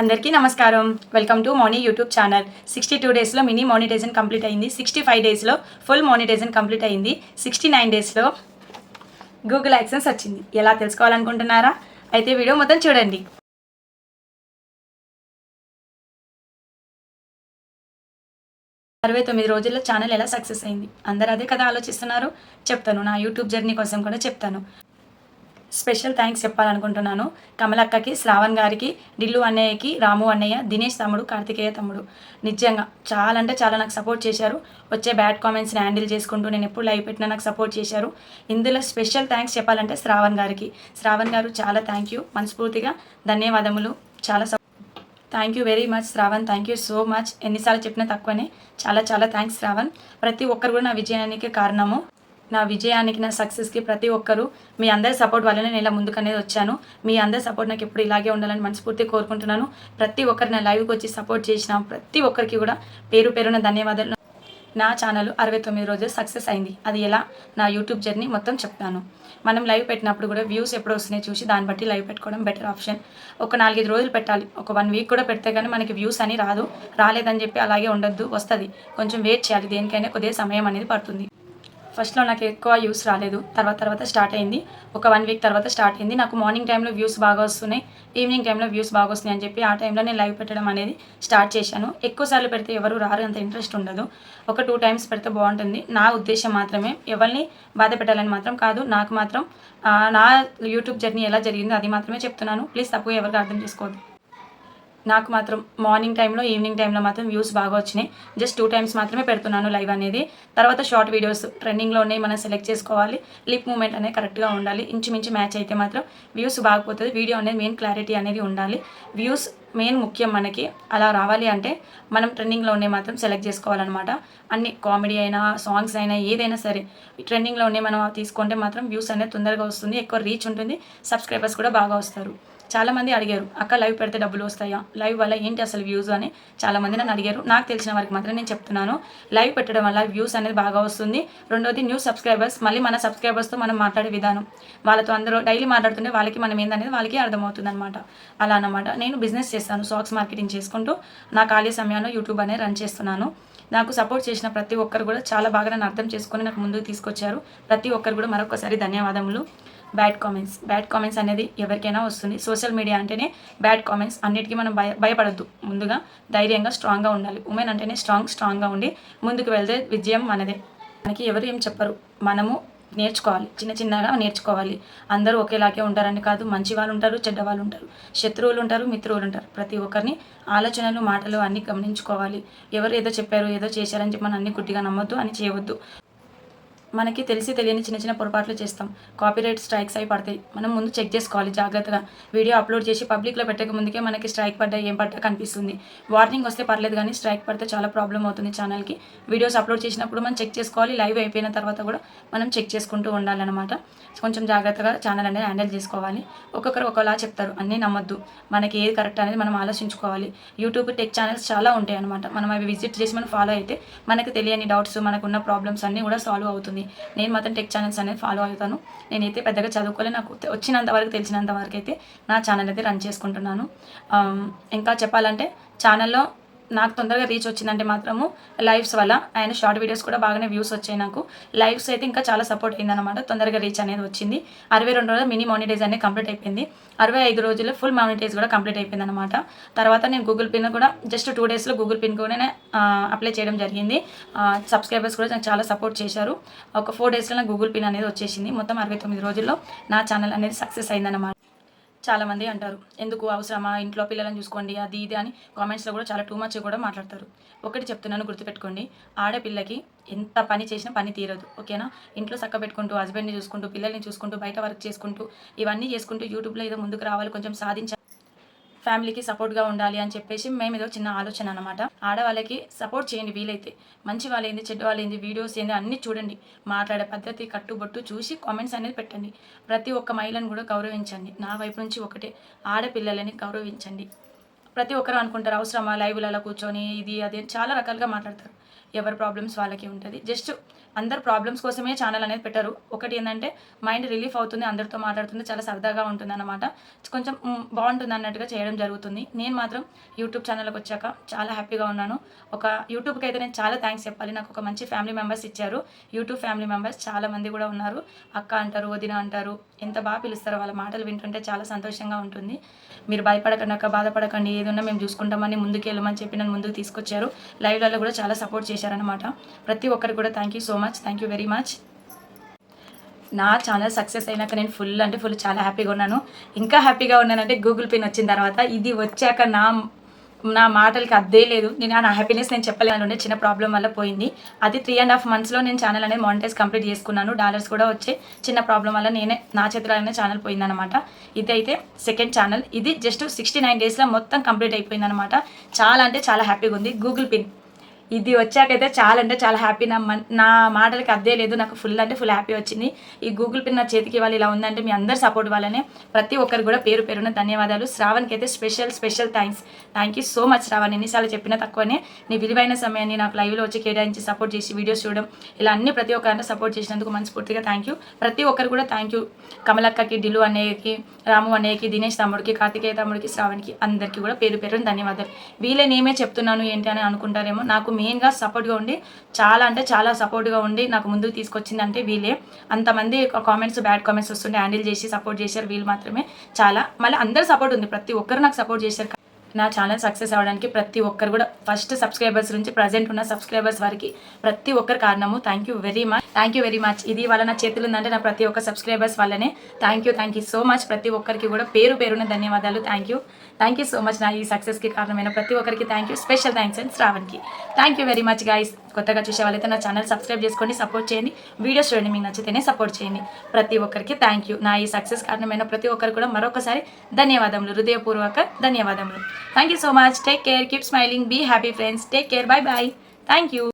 అందరికీ నమస్కారం. Welcome to Moni YouTube channel sixty two డేస్లో మినీ మోనిటైజన్ కంప్లీట్ అయింది. సిక్స్టీ ఫైవ్ డేస్లో ఫుల్ మోనిటైజన్ కంప్లీట్ అయింది. సిక్స్టీ నైన్ డేస్లో గూగుల్ యాక్సెన్స్ వచ్చింది. ఎలా తెలుసుకోవాలనుకుంటున్నారా? అయితే వీడియో మొత్తం చూడండి. అరవై తొమ్మిది రోజుల్లో ఛానల్ ఎలా సక్సెస్ అయింది? అందరు అదే కదా ఆలోచిస్తున్నారు. చెప్తాను. నా యూట్యూబ్ జర్నీ కోసం కూడా చెప్తాను. స్పెషల్ థ్యాంక్స్ చెప్పాలనుకుంటున్నాను. కమలక్కకి శ్రావణ్ గారికి డిల్లు అన్నయ్యకి రాము అన్నయ్య దినేష్ తమ్ముడు కార్తికేయ తమ్ముడు. నిజంగా చాలా అంటే చాలా నాకు సపోర్ట్ చేశారు. వచ్చే బ్యాడ్ కామెంట్స్ని హ్యాండిల్ చేసుకుంటూ నేను ఎప్పుడు లైవ్ పెట్టినా నాకు సపోర్ట్ చేశారు. ఇందులో స్పెషల్ థ్యాంక్స్ చెప్పాలంటే శ్రావణ్ గారికి. శ్రావణ్ గారు చాలా థ్యాంక్ యూ మనస్ఫూర్తిగా ధన్యవాదములు. చాలా thank you very much Shravan. Thank you so much ఎన్నిసార్లు చెప్పినా తక్కువనే. చాలా చాలా థ్యాంక్స్ శ్రావణ్. ప్రతి ఒక్కరు కూడా నా విజయానికి కారణము. నా విజయానికి నా సక్సెస్కి ప్రతి ఒక్కరు మీ అందరి సపోర్ట్ వల్లనే నేను ఇలా ముందుకనేది వచ్చాను. మీ అందరి సపోర్ట్ నాకు ఎప్పుడు ఇలాగే ఉండాలని మనస్ఫూర్తి కోరుకుంటున్నాను. ప్రతి ఒక్కరు నా లైవ్కి వచ్చి సపోర్ట్ చేసిన ప్రతి ఒక్కరికి కూడా పేరు పేరున ధన్యవాదాలు. నా ఛానల్ అరవై తొమ్మిది రోజులు సక్సెస్ అయింది. అది ఎలా? నా యూట్యూబ్ జర్నీ మొత్తం చెప్తాను. మనం లైవ్ పెట్టినప్పుడు కూడా వ్యూస్ ఎప్పుడు వస్తున్నాయి చూసి దాన్ని బట్టి లైవ్ పెట్టుకోవడం బెటర్ ఆప్షన్. ఒక నాలుగైదు రోజులు పెట్టాలి. ఒక వన్ వీక్ కూడా పెడితే కానీ మనకి వ్యూస్ అని రాదు. రాలేదని చెప్పి అలాగే ఉండొద్దు వస్తుంది. కొంచెం వెయిట్ చేయాలి. దేనికైనా కొద్దిగా సమయం అనేది పడుతుంది. ఫస్ట్లో నాకు ఎక్కువ వ్యూస్ రాలేదు. తర్వాత తర్వాత స్టార్ట్ అయింది. ఒక వన్ వీక్ తర్వాత స్టార్ట్ అయింది. నాకు మార్నింగ్ టైంలో వ్యూస్ బాగా వస్తున్నాయి. ఈవినింగ్ టైంలో వ్యూస్ బాగా వస్తున్నాయి అని చెప్పి ఆ టైంలో నేను లైవ్ పెట్టడం అనేది స్టార్ట్ చేశాను. ఎక్కువ సార్లు పెడితే ఎవరు రారు అంత ఇంట్రెస్ట్ ఉండదు. ఒక టూ టైమ్స్ పెడితే బాగుంటుంది. నా ఉద్దేశం మాత్రమే. ఎవరిని బాధ పెట్టాలని మాత్రం కాదు. నాకు మాత్రం నా యూట్యూబ్ జర్నీ ఎలా జరిగిందో అది మాత్రమే చెప్తున్నాను. ప్లీజ్ తప్పు ఎవరికి అర్థం చేసుకోవద్దు. నాకు మాత్రం మార్నింగ్ టైంలో ఈవినింగ్ టైంలో మాత్రం వ్యూస్ బాగా వచ్చినాయి. జస్ట్ టూ టైమ్స్ మాత్రమే పెడుతున్నాను లైవ్ అనేది. తర్వాత షార్ట్ వీడియోస్ ట్రెండింగ్లో ఉన్నాయి మనం సెలెక్ట్ చేసుకోవాలి. లిప్ మూమెంట్ అనేది కరెక్ట్గా ఉండాలి. ఇంచుమించు మ్యాచ్ అయితే మాత్రం వ్యూస్ బాగపోతుంది వీడియో అనేది మెయిన్ క్లారిటీ అనేది ఉండాలి. వ్యూస్ మెయిన్ ముఖ్యం మనకి అలా రావాలి అంటే మనం ట్రెండింగ్లో మాత్రం సెలెక్ట్ చేసుకోవాలన్నమాట. అన్ని కామెడీ అయినా సాంగ్స్ అయినా ఏదైనా సరే. ట్రెండింగ్లో ఉన్నాయి మనం తీసుకుంటే మాత్రం వ్యూస్ అనేది తొందరగా వస్తుంది ఎక్కువ రీచ్ ఉంటుంది సబ్స్క్రైబర్స్ కూడా బాగా వస్తారు. చాలామంది అడిగారు అక్క లైవ్ పెడితే డబ్బులు వస్తాయా? లైవ్ వల్ల ఏంటి అసలు వ్యూస్ అని చాలామంది నన్ను అడిగారు. నాకు తెలిసిన వారికి మాత్రం నేను చెప్తున్నాను లైవ్ పెట్టడం వల్ల వ్యూస్ అనేది బాగా వస్తుంది. రెండోది న్యూ సబ్స్క్రైబర్స్ మళ్ళీ మన సబ్స్క్రైబర్స్తో మనం మాట్లాడే విధానం. వాళ్ళతో అందరూ డైలీ మాట్లాడుతుంటే వాళ్ళకి మనం ఏందనేది వాళ్ళకి అర్థమవుతుంది అనమాట అలా అన్నమాట. నేను బిజినెస్ చేస్తాను సాక్స్ మార్కెటింగ్ చేసుకుంటూ నా ఖాళీ సమయంలో యూట్యూబ్ అనేది రన్ చేస్తున్నాను. నాకు సపోర్ట్ చేసిన ప్రతి ఒక్కరు కూడా చాలా బాగా నన్ను అర్థం చేసుకొని నాకు ముందుకు తీసుకొచ్చారు. ప్రతి ఒక్కరు కూడా మరొకసారి ధన్యవాదములు. బ్యాడ్ కామెంట్స్ బ్యాడ్ కామెంట్స్ అనేది ఎవరికైనా వస్తుంది. సోషల్ మీడియా అంటేనే బ్యాడ్ కామెంట్స్ అన్నిటికీ మనం భయ భయపడద్దు. ముందుగా ధైర్యంగా స్ట్రాంగ్గా ఉండాలి. ఉమెన్ అంటేనే స్ట్రాంగ్ స్ట్రాంగ్గా ఉండి ముందుకు వెళ్తే విజయం మనదే. మనకి ఎవరు ఏం చెప్పరు. మనము నేర్చుకోవాలి. చిన్న చిన్నగా నేర్చుకోవాలి. అందరూ ఒకేలాగే ఉంటారని కాదు మంచి వాళ్ళు ఉంటారు చెడ్డ వాళ్ళు ఉంటారు శత్రువులు ఉంటారు మిత్రువులు ఉంటారు. ప్రతి ఒక్కరిని ఆలోచనలు మాటలు అన్నీ గమనించుకోవాలి. ఎవరు ఏదో చెప్పారు ఏదో చేశారని చెప్పి మనం అన్ని గుడ్డిగా నమ్మొద్దు అని చేయవద్దు. మనకి తెలిసి తెలియని చిన్న చిన్న పొరపాట్లు చేస్తాం. కాపీరైట్ స్ట్రైక్స్ అయి పడతాయి. మనం ముందు చెక్ చేసుకోవాలి జాగ్రత్తగా. వీడియో అప్లోడ్ చేసి పబ్లిక్లో పెట్టక ముందుకే మనకి స్ట్రైక్ పడ్డా ఏం పడ్డా కనిపిస్తుంది. వార్నింగ్ వస్తే పర్లేదు కానీ స్ట్రైక్ పడితే చాలా ప్రాబ్లం అవుతుంది ఛానల్కి. వీడియోస్ అప్లోడ్ చేసినప్పుడు మనం చెక్ చేసుకోవాలి. లైవ్ అయిపోయిన తర్వాత కూడా మనం చెక్ చేసుకుంటూ ఉండాలన్నమాట. కొంచెం జాగ్రత్తగా ఛానల్ అనేది హ్యాండిల్ చేసుకోవాలి. ఒక్కొక్కరు ఒకలా చెప్తారు. అన్నీ నమ్మద్దు. మనకి ఏది కరెక్ట్ అనేది మనం ఆలోచించుకోవాలి. యూట్యూబ్ టెక్ ఛానల్స్ చాలా ఉంటాయి అనమాట మనం అవి విజిట్ చేసి మనం ఫాలో అయితే మనకు తెలియని డౌట్స్ మనకున్న ప్రాబ్లమ్స్ అన్నీ కూడా సాల్వ్ అవుతుంది. నేను మాత్రం టెక్ ఛానల్స్ అనేది ఫాలో అవుతాను. నేనైతే పెద్దగా చదువుకోలే. నాకు వచ్చినంత వరకు తెలిసినంత వరకు అయితే నా ఛానల్ అయితే రన్ చేసుకుంటున్నాను. ఇంకా చెప్పాలంటే ఛానల్లో నాకు తొందరగా రీచ్ వచ్చిందంటే మాత్రము లైవ్స్ వల్ల ఆయన షార్ట్ వీడియోస్ కూడా బాగానే వ్యూస్ వచ్చాయి నాకు. లైవ్స్ అయితే ఇంకా చాలా సపోర్ట్ అయిందనమాట తొందరగా రీచ్ అనేది వచ్చింది. అరవై రెండు రోజులు మినీ మానిటైజ్ అనేది కంప్లీట్ అయిపోయింది. అరవై ఐదు రోజుల్లో ఫుల్ మానిటైజ్ కూడా కంప్లీట్ అయిపోయింది అనమాట తర్వాత నేను గూగుల్ పిన్ కూడా జస్ట్ టూ డేస్లో గూగుల్ పిన్ కూడా నేను అప్లై చేయడం జరిగింది. సబ్స్క్రైబర్స్ కూడా నాకు చాలా సపోర్ట్ చేశారు. ఒక ఫోర్ డేస్లో నాకు గూగుల్ పిన్ అనేది వచ్చేసింది. మొత్తం అరవై తొమ్మిది రోజుల్లో నా ఛానల్ అనేది సక్సెస్ అయిందన్నమాట. చాలామంది అంటారు ఎందుకు అవసరమా? ఇంట్లో పిల్లలను చూసుకోండి అది ఇది అని కామెంట్స్లో కూడా చాలా టూ మచ్ కూడా మాట్లాడతారు. ఒకటి చెప్తున్నాను గుర్తుపెట్టుకోండి ఆడపిల్లకి ఎంత పని చేసినా పని తీరదు ఓకేనా? ఇంట్లో చక్క పెట్టుకుంటూ హస్బెండ్ని చూసుకుంటూ పిల్లల్ని చూసుకుంటూ బయట వర్క్ చేసుకుంటూ ఇవన్నీ చేసుకుంటూ యూట్యూబ్లో ఏదో ముందుకు రావాలి కొంచెం సాధించాలి ఫ్యామిలీకి సపోర్ట్గా ఉండాలి అని చెప్పేసి మేము ఏదో చిన్న ఆలోచన అనమాట ఆడవాళ్ళకి సపోర్ట్ చేయండి వీలైతే. మంచి వాళ్ళేంది చెడ్డ వాళ్ళేంది వీడియోస్ ఏంది అన్నీ చూడండి. మాట్లాడే పద్ధతి కట్టుబొట్టు చూసి కామెంట్స్ అనేది పెట్టండి. ప్రతి ఒక్క మహిళను కూడా గౌరవించండి. నా వైపు నుంచి ఒకటే. ఆడపిల్లలని గౌరవించండి. ప్రతి ఒక్కరు అనుకుంటారు అవసరమా లైవ్లలో కూర్చొని ఇది అది చాలా రకాలుగా మాట్లాడతారు. ఎవరి ప్రాబ్లమ్స్ వాళ్ళకి ఉంటుంది. జస్ట్ అందరు ప్రాబ్లమ్స్ కోసమే ఛానల్ అనేది పెట్టారు. ఒకటి ఏంటంటే మైండ్ రిలీఫ్ అవుతుంది అందరితో మాట్లాడుతుంది చాలా సరదాగా ఉంటుంది అనమాట కొంచెం బాగుంటుంది అన్నట్టుగా చేయడం జరుగుతుంది. నేను మాత్రం యూట్యూబ్ ఛానల్కి వచ్చాక చాలా హ్యాపీగా ఉన్నాను. ఒక యూట్యూబ్కి అయితే నేను చాలా థ్యాంక్స్ చెప్పాలి. నాకు ఒక మంచి ఫ్యామిలీ మెంబర్స్ ఇచ్చారు. యూట్యూబ్ ఫ్యామిలీ మెంబర్స్ చాలా మంది కూడా ఉన్నారు. అక్క అంటారు వదిన అంటారు ఎంత బాగా పిలుస్తారో వాళ్ళ మాటలు వింటుంటే చాలా సంతోషంగా ఉంటుంది. మీరు భయపడకండి అక్క బాధపడకండి. ఏదన్నా మేము చూసుకుంటామని ముందుకు వెళ్ళమని చెప్పి నన్ను ముందుకు తీసుకొచ్చారు. లైవ్లలో కూడా చాలా సపోర్ట్ చేశారనమాట ప్రతి ఒక్కరికి కూడా thank you so much thank you very much నా ఛానల్ సక్సెస్ అయినాక నేను ఫుల్ అంటే ఫుల్ చాలా హ్యాపీగా ఉన్నాను. ఇంకా హ్యాపీగా ఉన్నానంటే గూగుల్ పిన్ వచ్చిన తర్వాత ఇది వచ్చాక నా నా మాటలకి అద్దే లేదు. నేను నా హ్యాపీనెస్ నేను చెప్పలేను ఉండే చిన్న ప్రాబ్లం వల్ల పోయింది. అది త్రీ అండ్ హాఫ్ మంత్స్లో నేను ఛానల్ అనేది మానిటైజ్ కంప్లీట్ చేసుకున్నాను. డాలర్స్ కూడా వచ్చే చిన్న ప్రాబ్లం వల్ల నేనే నా చేతిలోనే ఛానల్ పోయిందనమాట ఇది అయితే సెకండ్ ఛానల్ ఇది జస్ట్ సిక్స్టీ నైన్ డేస్లో మొత్తం కంప్లీట్ అయిపోయిందనమాట చాలా అంటే చాలా హ్యాపీగా ఉంది. గూగుల్ పిన్ ఇది వచ్చాకైతే చాలా అంటే చాలా హ్యాపీ నా నా మాటలకి అద్దే లేదు. నాకు ఫుల్ అంటే ఫుల్ హ్యాపీ వచ్చింది. ఈ గూగుల్ పిన్ నా చేతికి ఇవ్వాలి. ఇలా ఉందంటే మీ అందరి సపోర్ట్ వల్లనే ప్రతి ఒక్కరు కూడా పేరు పేరున ధన్యవాదాలు. శ్రావణ్కి అయితే special special thanks thank you so much Shravan. ఎన్నిసార్లు చెప్పినా తక్కువనే. నీ విలువైన సమయాన్ని నాకు లైవ్లో వచ్చి కేటాయించి సపోర్ట్ చేసి వీడియోస్ చూడడం ఇలా అన్ని ప్రతి ఒక్కరిని సపోర్ట్ చేసినందుకు మనస్ఫూర్తిగా థ్యాంక్ యూ ప్రతి ఒక్కరు కూడా థ్యాంక్ యూ కమలక్కకి డిలు అన్నయ్యకి రాము అన్నయ్యకి దినేష్ తమ్ముడికి కార్తికేయ తమ్ముడికి శ్రావణ్కి అందరికీ కూడా పేరు పేరున ధన్యవాదాలు. వీళ్ళే నేమే చెప్తున్నాను ఏంటి అని అనుకుంటారేమో. నాకు మెయిన్గా సపోర్ట్గా ఉండి చాలా అంటే చాలా సపోర్ట్గా ఉండి నాకు ముందుకు తీసుకొచ్చిందంటే వీళ్ళే. అంతమంది కామెంట్స్ బ్యాడ్ కామెంట్స్ వస్తుంటే హ్యాండిల్ చేసి సపోర్ట్ చేశారు వీళ్ళు మాత్రమే. చాలా. మళ్ళీ అందరు సపోర్ట్ ఉంది. ప్రతి ఒక్కరు నాకు సపోర్ట్ చేశారు. నా ఛానల్ సక్సెస్ అవ్వడానికి ప్రతి ఒక్కరు కూడా ఫస్ట్ సబ్స్క్రైబర్స్ నుంచి ప్రజెంట్ ఉన్న సబ్స్క్రైబర్స్ వరకు ప్రతి ఒక్కరు కారణము. Thank you very much thank you very much ఇది వాళ్ళ నా చేతులు ఉందంటే నా ప్రతి ఒక్క సబ్స్క్రైబర్స్ వల్లనే. Thank you thank you so much ప్రతి ఒక్కరికి కూడా పేరు పేరున ధన్యవాదాలు. Thank you thank you so much నా ఈ సక్సెస్కి కారణమైన ప్రతి ఒక్కరికి thank you special thanks and శ్రావణ్కి thank you very much guys కొత్తగా చూసే వాళ్ళైతే నా ఛానల్ సబ్స్క్రైబ్ చేసుకోండి సపోర్ట్ చేయండి. వీడియోస్ చూడండి మీకు నచ్చితేనే సపోర్ట్ చేయండి. ప్రతి ఒక్కరికి థ్యాంక్ యూ నా ఈ సక్సెస్ కారణమైన ప్రతి ఒక్కరు కూడా మరొకసారి ధన్యవాదములు హృదయపూర్వక ధన్యవాదములు. Thank you so much take care keep smiling be happy friends take care bye bye thank you